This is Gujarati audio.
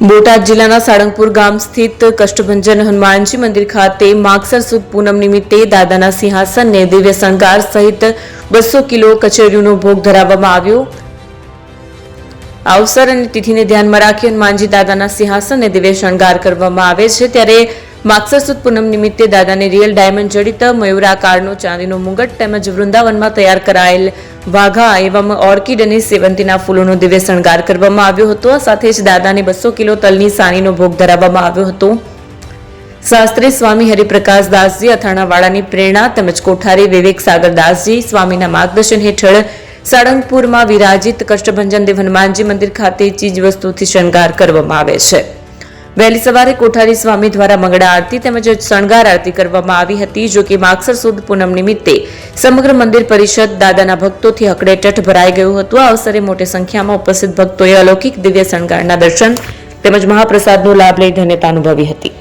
બોટાદ જિલ્લાના સાળંગપુર ગામ સ્થિત કષ્ટભંજન હનુમાનજી મંદિર ખાતે માગસર સુદ પૂનમ નિમિત્તે દાદાના સિંહાસનને દિવ્ય શણગાર સહિત બસો કિલો કચેરીનો ભોગ ધરાવવામાં આવ્યો. અવસર અને તિથિને ધ્યાનમાં રાખી હનુમાનજી દાદાના સિંહાસનને દિવ્ય શણગાર કરવામાં આવે છે. ત્યારે માગસર સુદ પૂનમ નિમિત્તે દાદાને રિયલ ડાયમંડ જડિત મયુરાકારનો ચાંદીનો મુગટ તેમજ વૃંદાવનમાં તૈયાર કરાયેલ વાઘા એવમ ઓર્કિડ અને સેવંતીના ફૂલોનો દિવ્ય શણગાર કરવામાં આવ્યો હતો. સાથે જ દાદાને બસો કિલો તલની સાણીનો ભોગ ધરાવવામાં આવ્યો હતો. શાસ્ત્રી સ્વામી હરિપ્રકાશ દાસજી અથાણાવાડાની પ્રેરણા તેમજ કોઠારી વિવેક સાગર દાસજી સ્વામીના માર્ગદર્શન હેઠળ સાળંગપુરમાં વિરાજિત કષ્ટભંજન દેવ હનુમાનજી મંદિર ખાતે ચીજ વસ્તુથી શણગાર કરવામાં આવે છે. વહેલી સવારે કોઠારી સ્વામી દ્વારા મંગળા આરતી તેમજ શણગાર આરતી કરવામાં આવી હતી, જો કે માગસર સુદ પૂનમ નિમિત્તે સમગ્ર મંદિર પરિષદ દાદાના ભક્તોથી હકડેટઠ ભરાઈ ગયું હતું. આ અવસરે મોટી સંખ્યામાં ઉપસ્થિત ભક્તોએ અલૌકિક દિવ્ય શણગારના દર્શન તેમજ મહાપ્રસાદનો લાભ લઈ ધન્યતા અનુભવી હતી.